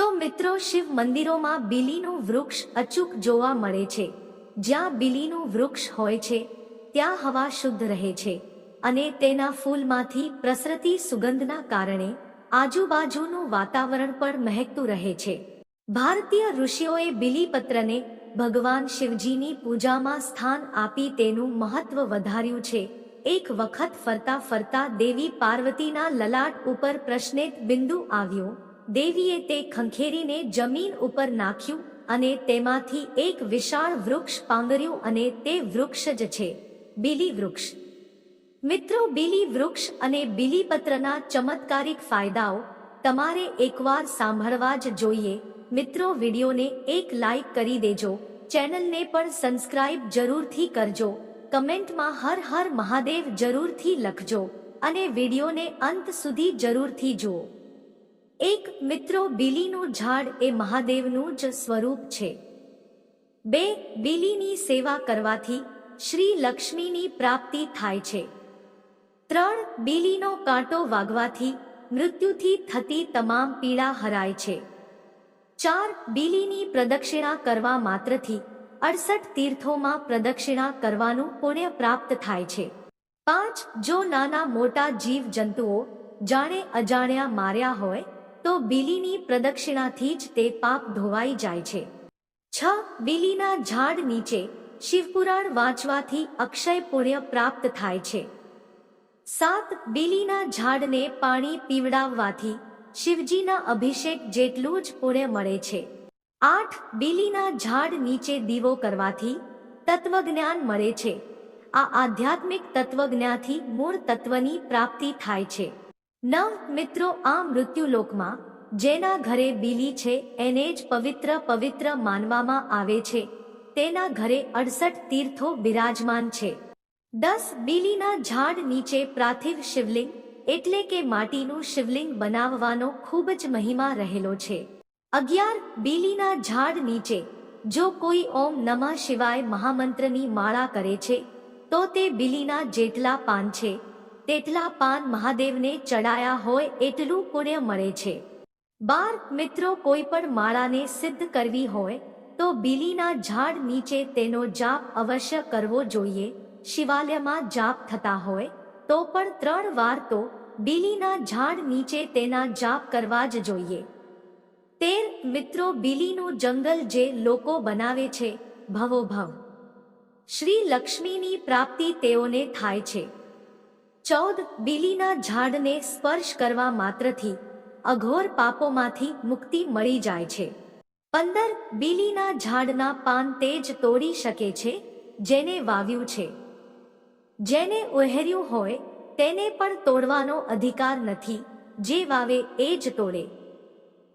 તો મિત્રો શિવ મંદિરોમાં બીલીનું વૃક્ષ અચૂક જોવા મળે છે. જ્યાં બીલીનું વૃક્ષ હોય છે, ત્યાં હવા શુદ્ધ રહે છે અને તેના ફૂલમાંથી પ્રસરતી સુગંધના કારણે આજુબાજુનું વાતાવરણ પણ મહેકતું રહે છે. ભારતીય ઋષિઓએ બીલીપત્રને ભગવાન શિવજીની પૂજામાં સ્થાન આપી તેનું મહત્વ વધાર્યું છે. એક વખત ફરતા ફરતા દેવી પાર્વતીના લલાટ ઉપર પ્રશ્નેત બિંદુ આવ્યો દેવીએ તે ખંખેરીને જમીન ઉપર નાખ્યું અને તેમાંથી એક વિશાળ વૃક્ષ પાંગર્યું અને તે વૃક્ષ જ છે, બીલી વૃક્ષ. મિત્રો, બીલી વૃક્ષ અને બીલીપત્રના ચમત્કારિક ફાયદાઓ તમારે એકવાર સાંભળવા જ જોઈએ. મિત્રો, વિડીયોને એક લાઈક કરી દેજો, ચેનલને પણ સબસ્ક્રાઇબ જરૂરથી કરજો, કમેન્ટમાં હર હર મહાદેવ જરૂરથી લખજો અને વિડીયોને અંત સુધી જરૂરથી જુઓ. એક મિત્રો બીલીનું ઝાડ એ મહાદેવનું જ સ્વરૂપ છે. બે, બીલીની સેવા કરવાથી શ્રી લક્ષ્મીની પ્રાપ્તિ થાય છે. ત્રણ, બીલીનો કાંટો વાગવાથી મૃત્યુથી થતી તમામ પીડા હરાય છે. ચાર, બીલીની પ્રદક્ષિણા કરવા માત્રથી અડસઠ તીર્થોમાં પ્રદક્ષિણા કરવાનું પુણ્ય પ્રાપ્ત થાય છે. પાંચ, જો નાના મોટા જીવ જંતુઓ જાણે અજાણ્યા માર્યા હોય તો બીલીની પ્રદક્ષિણાથી જ તે પાપ ધોવાઈ જાય છે. છ, બીલીના ઝાડ નીચે શિવપુરાણ વાંચવાથી અક્ષય પુણ્ય પ્રાપ્ત થાય છે. સાત, બીલીના ઝાડને પાણી પીવડાવવાથી શિવજીના અભિષેક જેટલું જ પુણ્ય મળે છે. આઠ, બીલીના ઝાડ નીચે દીવો કરવાથી તત્વજ્ઞાન મળે છે. આ આધ્યાત્મિક તત્વજ્ઞાથી મૂળ તત્વની પ્રાપ્તિ થાય છે. નવ મિત્રો, આ મૃત્યુલોકમાં, જેના ઘરે બીલી છે, એને જ પવિત્ર પવિત્ર માનવામાં આવે છે. તેના ઘરે અડસઠ તીર્થો બિરાજમાન છે. દસ બીલીના ઝાડ નીચે પ્રાથિવ શિવલિંગ, એટલે કે માટીનું શિવલિંગ બનાવવાનો ખૂબ જ મહિમા રહેલો છે. અગિયાર બીલીના ઝાડ નીચે, જો કોઈ ઓમ નમઃ શિવાય મહામંત્રની માળા કરે છે, તો તે બીલીના જેટલા પાન છે. તેટલા પાન મહાદેવને ચડાયા હોય એટલું પુણ્ય મળે છે. બાર મિત્રો કોઈ પણ માળાને સિદ્ધ કરવી હોય, તો બીલીના ઝાડ નીચે તેનો જાપ અવશ્ય કરવો જોઈએ. શિવાલયમાં જાપ થતા હોય, તો પણ ત્રણ વાર તો બીલીના ઝાડ નીચે તેના જાપ કરવા જ જોઈએ. તેર મિત્રો બીલીનું જંગલ જે લોકો બનાવે છે ભવો ભવ શ્રી લક્ષ્મીની પ્રાપ્તિ તેઓને થાય છે. ચૌદ બીલીના ઝાડને સ્પર્શ કરવા માત્રથી અઘોર પાપોમાંથી મુક્તિ મળી જાય છે. પંદર બીલીના ઝાડના પાન તેજ તોડી શકે છે, જેને વાવ્યું છે. જેને ઉહેર્યું હોય, તેને પણ તોડવાનો અધિકાર નથી, જે વાવે એ જ તોડે.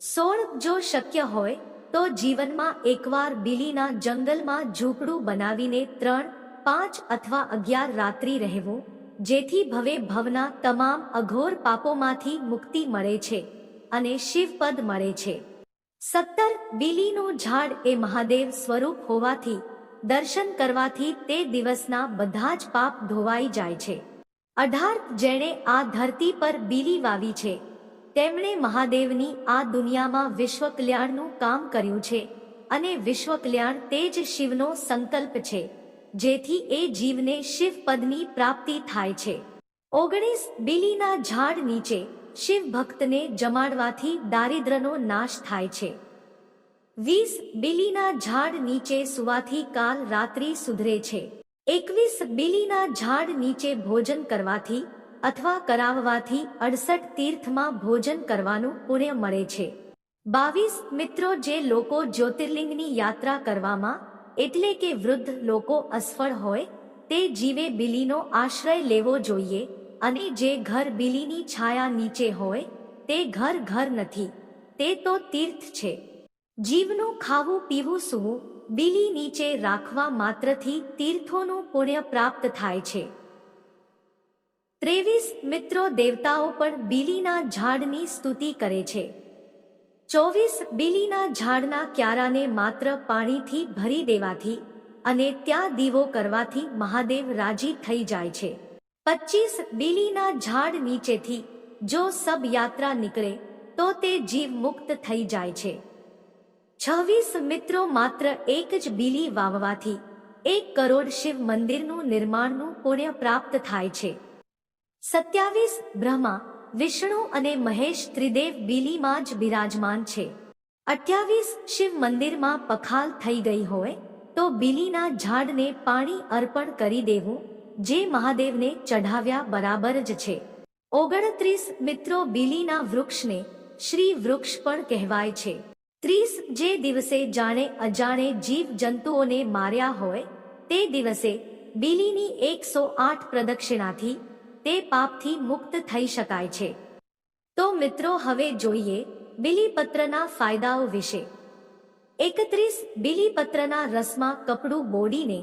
સોળ જો શક્ય હોય, તો જીવનમાં એકવાર બીલીના જંગલમાં ઝૂંપડું બનાવીને ત્રણ, પાંચ અથવા અગિયાર રાત્રિ રહેવું જેથી ભવે ભવના તમામ અઘોર પાપોમાંથી મુક્તિ મળે છે અને શિવપદ મળે છે. સત્તર બીલીનું ઝાડ એ મહાદેવ સ્વરૂપ હોવાથી, દર્શન કરવાથી તે દિવસના બધા જ પાપ ધોવાઈ જાય છે. અઢાર જેણે આ ધરતી પર બીલી વાવી છે. તેમણે મહાદેવની આ દુનિયામાં વિશ્વ કલ્યાણનું કામ કર્યું છે અને વિશ્વ કલ્યાણ તે જ શિવનો સંકલ્પ છે. જેથી એ જીવને શિવ પદની પ્રાપ્તિ થાય છે. ઓગણીસ બીલીના ઝાડ નીચે શિવ ભક્તને જમાડવાથી દારિદ્રનો નાશ થાય છે. વીસ બીલીના ઝાડ નીચે સુવાથી કાલ રાત્રિ સુધરે છે. એકવીસ બીલીના ઝાડ નીચે ભોજન કરવાથી અથવા કરાવવાથી અડસઠ તીર્થમાં ભોજન કરવાનું પુણ્ય મળે છે. બાવીસ મિત્રો જે લોકો જ્યોતિર્લિંગની યાત્રા કરવામાં એટલે કે વૃદ્ધ લોકો અસફળ હોય, તે જીવે બિલીનો આશ્રય લેવો જોઈએ અને જે ઘર બિલીની છાયા નીચે હોય, તે ઘર ઘર નથી. તે તો તીર્થ છે. જીવનું ખાવું પીવું સૂવું બિલી નીચે રાખવા માત્રથી તીર્થોનું પુણ્ય પ્રાપ્ત થાય છે. ત્રેવીસ મિત્રો દેવતાઓ પણ બિલીના ઝાડની સ્તુતિ કરે છે. ચોવીસ બીલીના ઝાડના ક્યારાને માત્ર પાણીથી ભરી દેવાથી અને ત્યાં દીવો કરવાથી મહાદેવ રાજી થઈ જાય છે. પચીસ બીલીના ઝાડ નીચેથી જો સબ યાત્રા નીકળે, તો તે જીવ મુક્ત થઈ જાય છે. છવ્વીસ મિત્રો માત્ર એક જ બીલી વાવવાથી એક કરોડ શિવ મંદિરનું નિર્માણનું પુણ્ય પ્રાપ્ત થાય છે. સત્યાવીસ બ્રહ્મા વિષ્ણુ અને મહેશ ત્રિદેવ બીલીમાં જ બિરાજમાન છે. અઠ્યાવીસ શિવ મંદિરમાં પખાલ થઈ ગઈ હોય, તો બીલીના ઝાડને પાણી અર્પણ કરી દેવું, જે મહાદેવને ચઢાવ્યા બરાબર જ છે. ઓગણત્રીસ મિત્રો બીલીના વૃક્ષને શ્રી વૃક્ષ પણ કહેવાય છે. ત્રીસ જે દિવસે જાણે અજાણે જીવ જંતુઓને માર્યા હોય, તે દિવસે બીલીની એકસો આઠ પ્રદક્ષિણાથી તે પાપથી મુક્ત થઈ શકાય છે. તો મિત્રો, હવે જોઈએ બિલીપત્રના ફાયદાઓ વિશે. એકત્રીસ બિલીપત્રના રસમાં કપડું બોડીને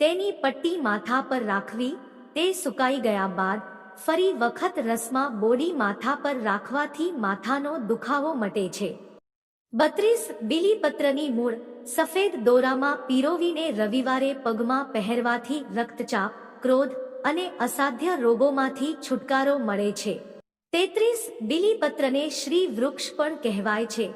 તેની પટ્ટી માથા પર રાખવી, તે સુકાઈ ગયા બાદ ફરી વખત રસમાં બોડી માથા પર રાખવાથી માથાનો દુખાવો મટે છે. બત્રીસ બિલીપત્રની મૂળ સફેદ દોરામાં પીરોવીને રવિવારે પગમાં પહેરવાથી રક્તચાપ, ક્રોધ અને અસાધ્ય રોગોમાંથી છુટકારો મળે છે. તેત્રીસ બીલીપત્રને શ્રી વૃક્ષ પણ કહેવાય છે.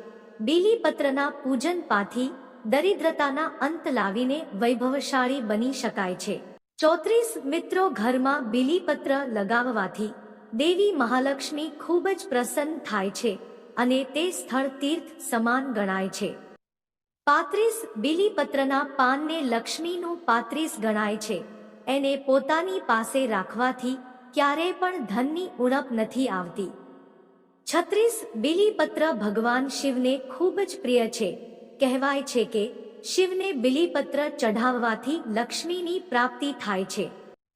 બીલીપત્રના પૂજન પાથી દરિદ્રતાના અંત લાવીને વૈભવશાળી બની શકાય છે. ચોત્રીસ મિત્રો ઘરમાં બીલીપત્ર લગાવવાથી દેવી મહાલક્ષ્મી ખૂબ જ પ્રસન્ન થાય છે અને તે સ્થળ તીર્થ સમાન ગણાય છે. પાંત્રીસ બીલીપત્રના પાનને લક્ષ્મીનું પાંત્રીસ ગણાય છે. એને પોતાની પાસે રાખવાથી ક્યારેય પણ ધનની ઉણપ નથી આવતી. છત્રીસ બિલીપત્ર ભગવાન શિવને ખૂબ જ પ્રિય છે. કહેવાય છે કે શિવને બિલીપત્ર ચઢાવવાથી લક્ષ્મીની પ્રાપ્તિ થાય છે.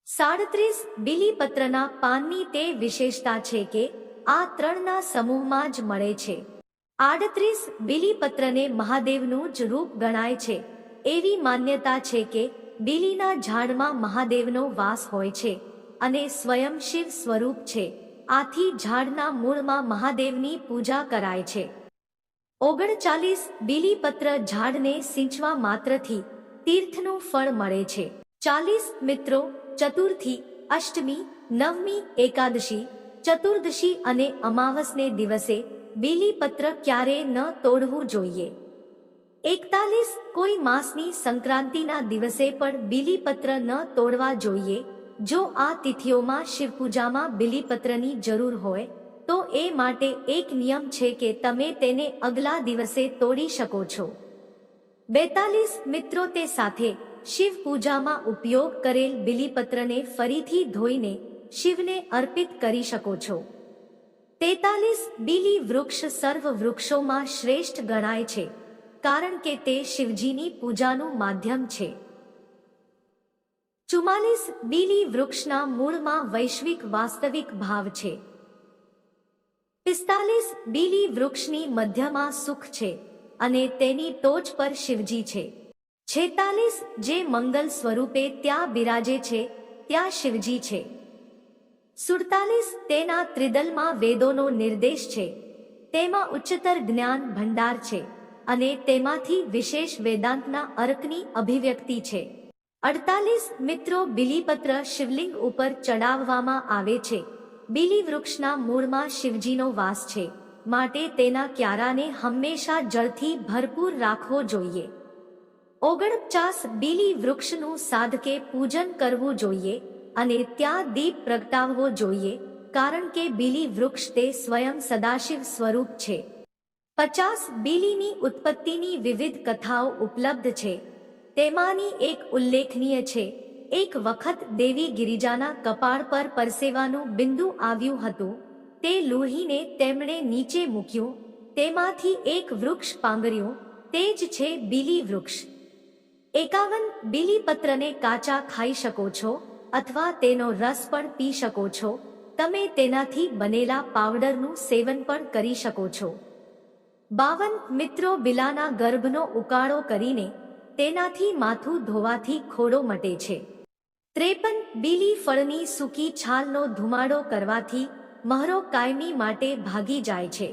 સાડત્રીસ બિલીપત્રના પાનની તે વિશેષતા છે કે આ ત્રણના સમૂહમાં જ મળે છે. આડત્રીસ બિલીપત્રને મહાદેવનું જ રૂપ ગણાય છે. એવી માન્યતા છે કે બીલીના ઝાડમાં મહાદેવનો વાસ હોય છે અને સ્વયં શિવ સ્વરૂપ છે. આથી ઝાડના મૂળમાં મહાદેવની પૂજા કરાય છે. ઓગણચાલીસ બીલીપત્ર ઝાડને સિંચવા માત્રથી તીર્થનું ફળ મળે છે. ચાલીસ મિત્રો, ચતુર્થી, અષ્ટમી, નવમી, એકાદશી, ચતુર્દશી અને અમાવસને દિવસે બીલીપત્ર ક્યારે ન તોડવું જોઈએ. એકતાલીસ કોઈ માસની સંક્રાંતિના દિવસે પણ બિલીપત્ર ન તોડવા જોઈએ. જો આ તિથિઓમાં શિવપૂજામાં બિલીપત્રની જરૂર હોય, તો એ માટે એક નિયમ છે કે તમે તેને અગલા દિવસે તોડી શકો છો. બેતાલીસ મિત્રો તે સાથે શિવ પૂજામાં ઉપયોગ કરેલ બિલીપત્રને ફરીથી ધોઈને શિવને અર્પિત કરી શકો છો. તેતાલીસ બીલી વૃક્ષ સર્વ વૃક્ષોમાં શ્રેષ્ઠ ગણાય છે. કારણ કે તે શિવજીની પૂજાનું માધ્યમ છે. ચુમ્માલીસ બીલી વૃક્ષના મૂળમાં વૈશ્વિક વાસ્તવિક ભાવ છે. પિસ્તાલીસ બીલી વૃક્ષની મધ્યમાં સુખ છે અને તેની ટોચ પર શિવજી છે. છેતાલીસ જે મંગલ સ્વરૂપે ત્યાં બિરાજે છે, ત્યાં શિવજી છે. સુડતાલીસ તેના ત્રિદલમાં વેદોનો નિર્દેશ છે. તેમાં ઉચ્ચતર જ્ઞાન ભંડાર છે. અને તેમાંથી વિશેષ વેદાંતના અર્કની અભિવ્યક્તિ છે. અડતાલીસ મિત્રો બિલીપત્ર શિવલિંગ ઉપર ચડાવવામાં આવે છે. બીલી વૃક્ષના મૂળમાં શિવજીનો વાસ છે. માટે તેના ક્યારાને હંમેશા જળથી ભરપૂર રાખવો જોઈએ. ઓગણપચાસ બીલી વૃક્ષનું સાધકે પૂજન કરવું જોઈએ અને ત્યાં દીપ પ્રગટાવવો જોઈએ, કારણ કે બીલી વૃક્ષ તે સ્વયં સદાશિવ સ્વરૂપ છે. પચાસ બીલીની ઉત્પત્તિની વિવિધ કથાઓ ઉપલબ્ધ છે. તેમાંની એક ઉલ્લેખનીય છે. એક વખત દેવી ગિરિજાના કપાળ પર પરસેવાનું બિંદુ આવ્યું હતું. તે લોહીને તેમણે નીચે મૂક્યું. તેમાંથી એક વૃક્ષ પાંગર્યું. તે જ છે બીલી વૃક્ષ. એકાવન બીલીપત્રને કાચા ખાઈ શકો છો અથવા તેનો રસ પણ પી શકો છો. તમે તેનાથી બનેલા પાવડરનું સેવન પણ કરી શકો છો. બાવન મિત્રો બિલાના ગર્ભનો ઉકાળો કરીને તેનાથી માથું ધોવાથી ખોડો મટે છે. ત્રેપન બીલી ફળની સૂકી છાલનો ધુમાડો કરવાથી મહરો કાયમી માટે ભાગી જાય છે.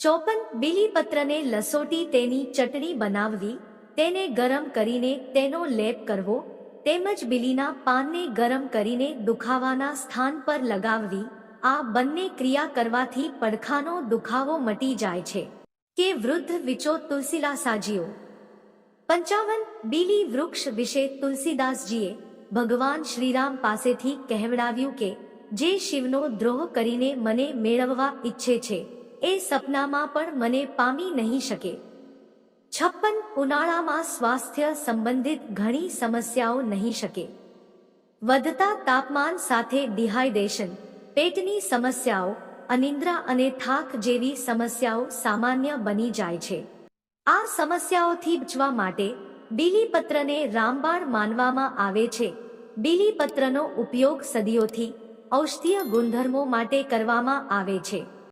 ચોપન બીલીપત્રને લસોટી તેની ચટણી બનાવવી, તેને ગરમ કરીને તેનો લેપ કરવો, તેમજ બીલીના પાનને ગરમ કરીને દુખાવાના સ્થાન પર લગાવવી આ બંને ક્રિયા કરવાથી પડખાનો દુખાવો મટી જાય છે. કે વૃદ્ધ વિચો તુલસીદાસાજીઓ પંચાવન, બીલી વૃક્ષ વિશે તુલસીદાસજીએ ભગવાન શ્રીરામ પાસેથી કહેવડાવ્યું કે, જે શિવનો દ્રોહ કરીને મને મેળવવા ઈચ્છે છે, એ સપનામાં પણ મને પામી નહીં શકે. છપ્પન, ઉનાળામાં સ્વાસ્થ્ય સંબંધિત ઘણી સમસ્યાઓ નહીં શકે. વધતા તાપમાન સાથે ડિહાઇડ્રેશન. પેટની સમસ્યાઓ, અનિદ્રા અને થાક જેવી સમસ્યાઓ સામાન્ય બની જાય છે. આ સમસ્યાઓથી બચવા માટે બીલીપત્રને રામબાણ માનવામાં આવે છે. બીલીપત્રનો ઉપયોગ સદીઓથી ઔષધીય ગુણધર્મો માટે કરવામાં આવે છે.